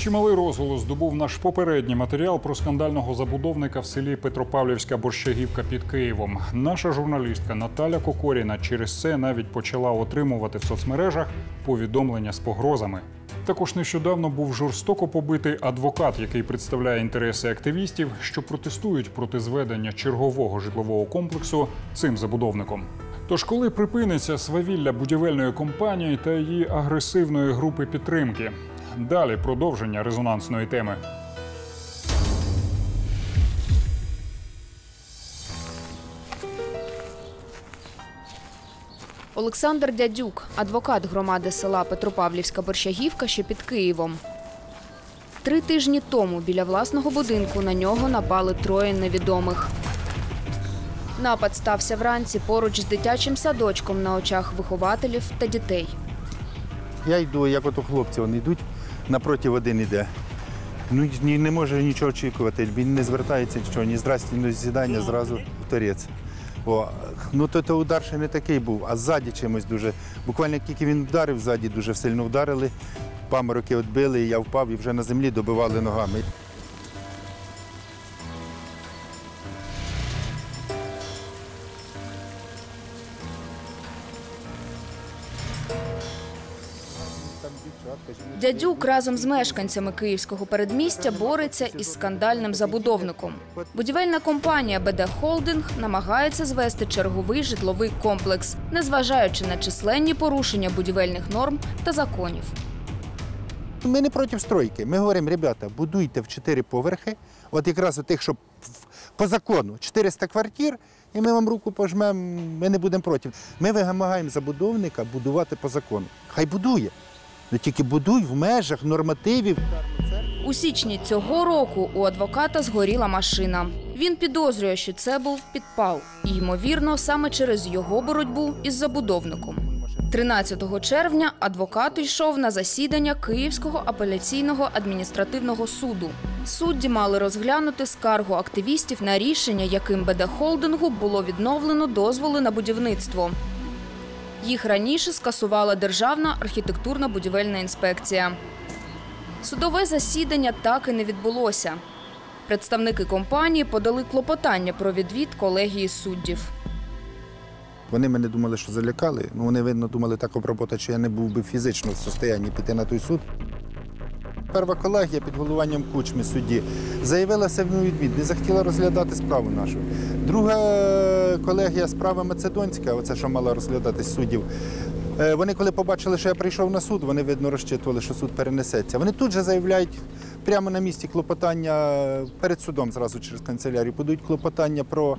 Чималий розголос здобув наш попередній матеріал про скандального забудовника в селі Петропавлівська Борщагівка під Києвом. Наша журналістка Наталя Кокоріна через це навіть почала отримувати в соцмережах повідомлення з погрозами. Також нещодавно був жорстоко побитий адвокат, який представляє інтереси активістів, що протестують проти зведення чергового житлового комплексу цим забудовником. Тож, коли припиниться свавілля будівельної компанії та її агресивної групи підтримки? Далі продовження резонансної теми. Олександр Дядюк, адвокат громади села Петропавлівська Борщагівка, що під Києвом. Три тижні тому біля власного будинку на нього напали троє невідомих. Напад стався вранці поруч з дитячим садочком на очах вихователів та дітей. Я йду, як ото хлопці, вони йдуть, напроти один іде. Ну, ні, не може нічого очікувати. Він не звертається нічого, ні здрасті, ні зідання, зразу в торець. О, ну то, то удар ще не такий був, а ззаді чимось дуже. Буквально як тільки він вдарив, ззаді дуже сильно вдарили, памороки відбили, і я впав і вже на землі добивали ногами. Дядюк разом з мешканцями київського передмістя бореться із скандальним забудовником. Будівельна компанія БД Холдинг намагається звести черговий житловий комплекс, незважаючи на численні порушення будівельних норм та законів. Ми не проти стройки. Ми говоримо, ребята, будуйте в чотири поверхи, от якраз у тих, що по закону 400 квартир, і ми вам руку пожмемо, ми не будемо проти. Ми вимагаємо забудовника будувати по закону. Хай будує. Ну тільки будуй в межах нормативів. У січні цього року у адвоката згоріла машина. Він підозрює, що це був підпал, і ймовірно, саме через його боротьбу із забудовником. 13 червня адвокат йшов на засідання Київського апеляційного адміністративного суду. Судді мали розглянути скаргу активістів на рішення, яким БД Холдингу було відновлено дозволи на будівництво. Їх раніше скасувала Державна архітектурна будівельна інспекція. Судове засідання так і не відбулося. Представники компанії подали клопотання про відвід колегії суддів. Вони мене думали, що залякали. Ну вони, видно, думали так робота, що я не був би фізично в состоянні піти на той суд. Перша колегія під головуванням кучми судді заявилася заявила самовідвід, не захотіла розглядати справу нашу. Друга колегія справа Macedонська, оце що мала розглядати суддів. е, Вони, коли побачили, що я прийшов на суд, вони, видно, розчитували, що суд перенесеться. Вони тут же заявляють прямо на місці клопотання перед судом, зразу через канцелярію, подають клопотання про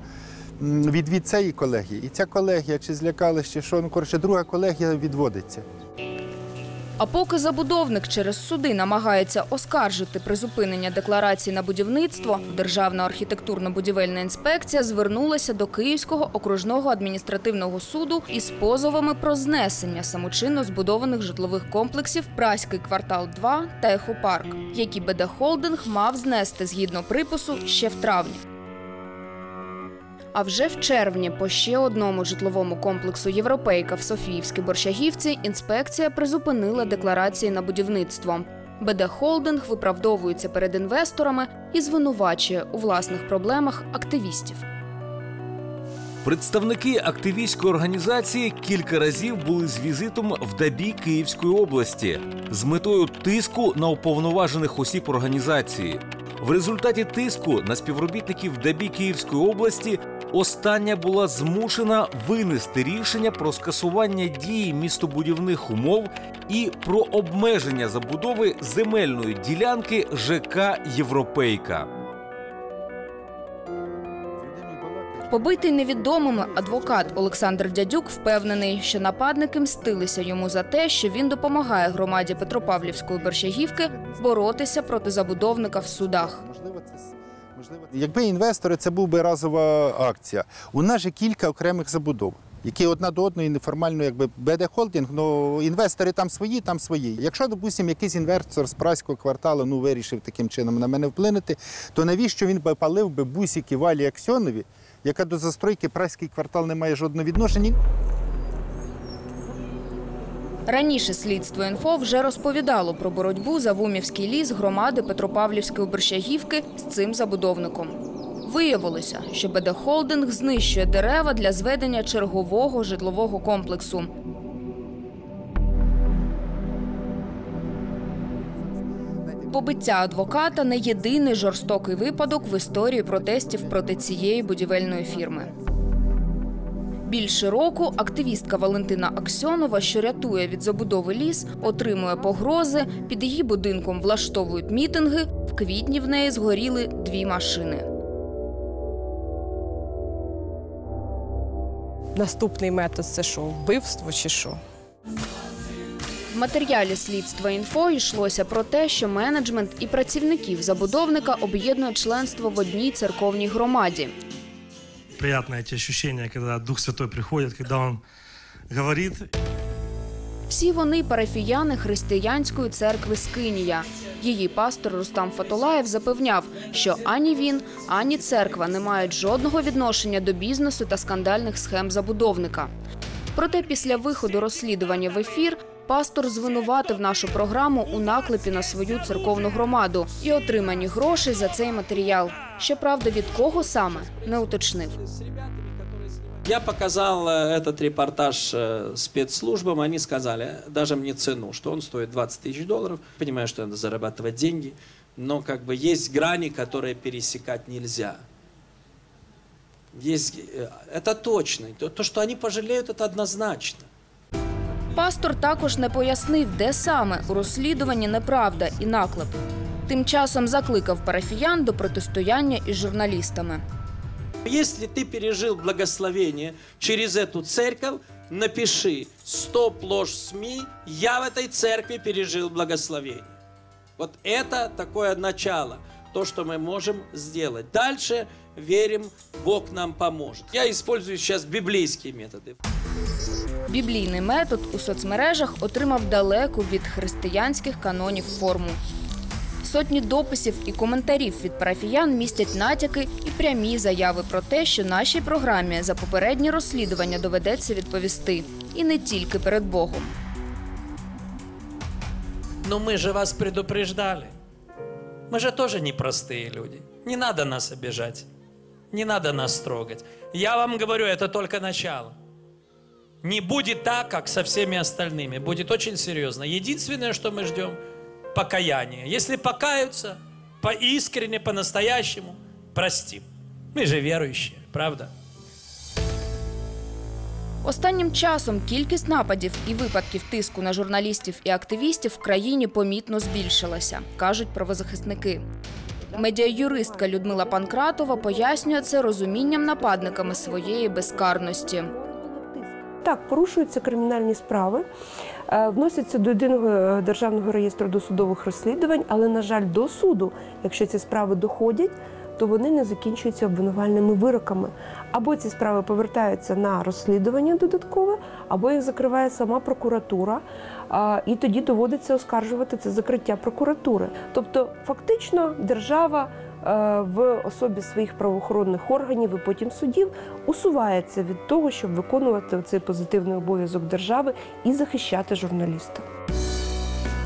відвід цієї колегії. І ця колегія чи злякалась, що, ну коротше, друга колегія відводиться. А поки забудовник через суди намагається оскаржити призупинення декларації на будівництво, Державна архітектурно-будівельна інспекція звернулася до Київського окружного адміністративного суду із позовами про знесення самочинно збудованих житлових комплексів Праський квартал 2 та Ехопарк, які БД Холдинг мав знести згідно припису ще в травні. А вже в червні по ще одному житловому комплексу Європейка в Софіївській Борщагівці інспекція призупинила декларації на будівництво. БД Холдинг виправдовується перед інвесторами і звинувачує у власних проблемах активістів. Представники активістської організації кілька разів були з візитом в Дабі Київської області з метою тиску на уповноважених осіб організації. В результаті тиску на співробітників Дабі Київської області остання була змушена винести рішення про скасування дії містобудівних умов і про обмеження забудови земельної ділянки ЖК Європейка. Побитий невідомими адвокат Олександр Дядюк впевнений, що нападники мстилися йому за те, що він допомагає громаді Петропавлівської Борщагівки боротися проти забудовника в судах. Можливо. Якби інвестори, це був би разова акція. У нас же кілька окремих забудов. Які одна до одної неформально, якби БД холдинг, ну інвестори там свої, там свої. Якщо, допустимо, якийсь інвестор з праського кварталу ну вирішив таким чином на мене вплинути, то навіщо він би палив би бусики Валі Аксьонові, яка до застройки праський квартал не має жодного відношення? Раніше слідство інфо вже розповідало про боротьбу за Вумівський ліс громади Петропавлівської Борщагівки з цим забудовником. Виявилося, що БД Холдинг знищує дерева для зведення чергового житлового комплексу. Побиття адвоката не єдиний жорстокий випадок в історії протестів проти цієї будівельної фірми. Більше року активістка Валентина Аксьонова, що рятує від забудови ліс, отримує погрози. Під її будинком влаштовують мітинги. В квітні в неї згоріли дві машини. Наступний метод це що? Вбивство чи що? В матеріалі слідства інфо йшлося про те, що менеджмент і працівників забудовника об'єднує членство в одній церковній громаді. Приятное эти ощущения, когда Дух Святой приходит, когда Он говорит, Всі вони парафіяни християнської церкви Скинія. Її пастор Рустам Фатулаєв запевняв, що ані він, ані церква не мають жодного відношення до бізнесу та скандальних схем забудовника. Проте після виходу розслідування в ефір пастор звинуватив нашу програму у наклепі на свою церковну громаду і отримані гроші за цей матеріал. Щоправда, від кого саме не уточнив. Я показал э, этот репортаж э, спецслужбам, они сказали, даже мне цену, что он стоит 20 тысяч долларов. Понимаю, что надо зарабатывать деньги, но как бы есть грани, которые пересекать нельзя. Есть, э, это точно. То, то, что они пожалеют, это однозначно. Пастор також не пояснив, де саме у розслідуванні неправда і наклеп. Тим часом закликав парафіян до протистояння із журналістами. Если ты пережил благословение через эту церковь, напиши «Стоп ложь СМИ, я в этой церкви пережил благословение». Вот это такое начало, то, что мы можем сделать. Дальше верим, Бог нам поможет. Я использую сейчас библейские методы. Біблійний метод у соцмережах отримав далеку від християнських канонів форму. Сотні дописів і коментарів від парафіян містять натяки і прямі заяви про те, що нашій програмі за попередні розслідування доведеться відповісти. І не тільки перед Богом. Но мы же вас предупреждали. Мы же тоже непростые люди. Не надо нас обижать. Не надо нас трогать. Я вам говорю, это только начало. Не будет так, как со всеми остальными. Будет очень серьезно. Единственное, что мы ждем – покаяние. Если покаются, по-искренне, по-настоящему, простим. Мы же верующие, правда? Останнім часом кількість нападів і випадків тиску на журналістів і активістів в країні помітно збільшилася, кажуть правозахисники. Медіаюристка Людмила Панкратова пояснює це розумінням нападниками своєї безкарності. Так, порушуються кримінальні справи, е, вносяться до єдиного е, державного реєстру досудових розслідувань, але, на жаль, до суду, якщо ці справи доходять, то вони не закінчуються обвинувальними вироками. Або ці справи повертаються на розслідування додаткове, або їх закриває сама прокуратура, і тоді доводиться оскаржувати це закриття прокуратури. Тобто, фактично, держава в особі своїх правоохоронних органів і потім судів усувається від того, щоб виконувати цей позитивний обов'язок держави і захищати журналіста.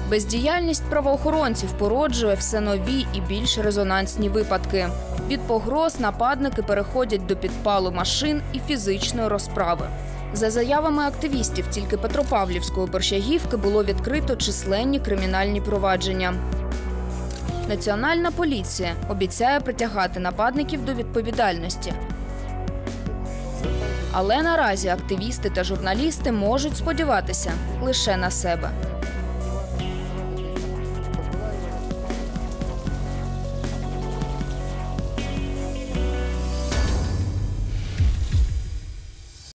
Бездіяльність правоохоронців породжує все нові і більш резонансні випадки. Від погроз нападники переходять до підпалу машин і фізичної розправи. За заявами активістів, тільки Петропавлівської борщагівки було відкрито численні кримінальні провадження. Національна поліція обіцяє притягати нападників до відповідальності. Але наразі активісти та журналісти можуть сподіватися лише на себе.